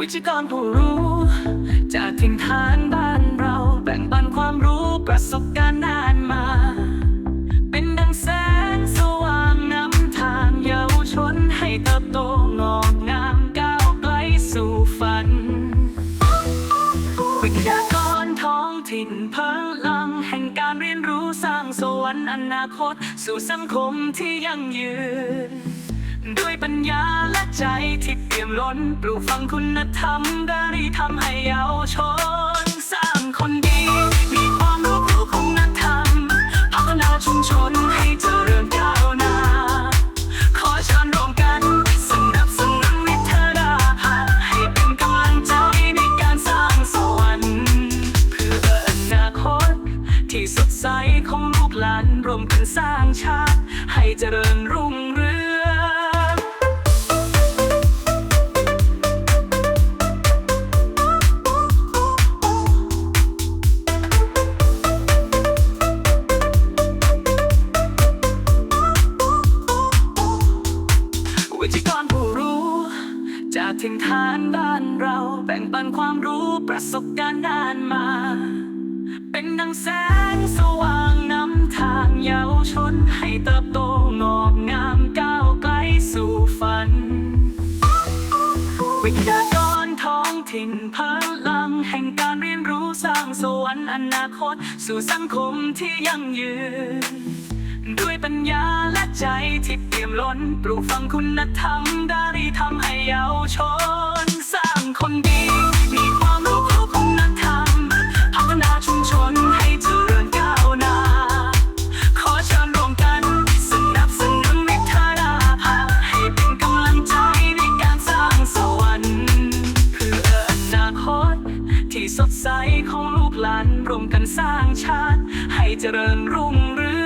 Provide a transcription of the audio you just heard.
วิจกรผู้รู้ จากถิ่นฐานบ้านเราแบ่งปันความรู้ประสบการณ์นานมา เป็นดังแสงสว่างนำทางเยาวชนให้เติบโตงอกงามก้าวไกลสู่ฝัน วิทยากรท้องถิ่นพลังแห่งการเรียนรู้สร้างสวรรค์อนาคต สู่สังคมที่ยั่งยืน ด้วยปัญญาและใจที่เปี่ยมล้น ปลูกฝังคุณธรรมดารีทำให้เยาวชน สร้างคนดี มีความรู้ปลูกคุณธรรมพัฒนาชุมชนให้เจริญก้าวหน้า ขอเชิญร่วมกันสนับสนุนวิทยาภาให้เป็นกำลังใจในการสร้างสวรรค์เพื่ออนาคต ที่สดใสของลูกหลานรวมกันสร้างชาติ ให้เจริญรุ่งเรือง วิจิกรผู้รู้ จากถิ่นฐานบ้านเราแบ่งปันความรู้ประสบการณ์นานมา เป็นดังแสงสว่างนำทางเยาวชนให้เติบโตงอกงามก้าวไกลสู่ฝัน วิทยากรท้องถิ่นพลังแห่งการเรียนรู้สร้างสวรรค์อนาคต สู่สังคมที่ยั่งยืน ด้วยปัญญาและใจที่เปี่ยมล้น ปลูกฝังคุณธรรมดารีทำให้เยาวชน สร้างคนดี มีความรู้ครบคุณธรรมพัฒนาชุมชนให้เจริญก้าวหน้า ขอเชิญร่วมกัน สนับสนุนวิทยาภาให้เป็นกำลังใจในการสร้างสวรรค์เพื่ออนาคต ที่สดใสของลูกหลานรวมกันสร้างชาติ ให้เจริญรุ่งเรือง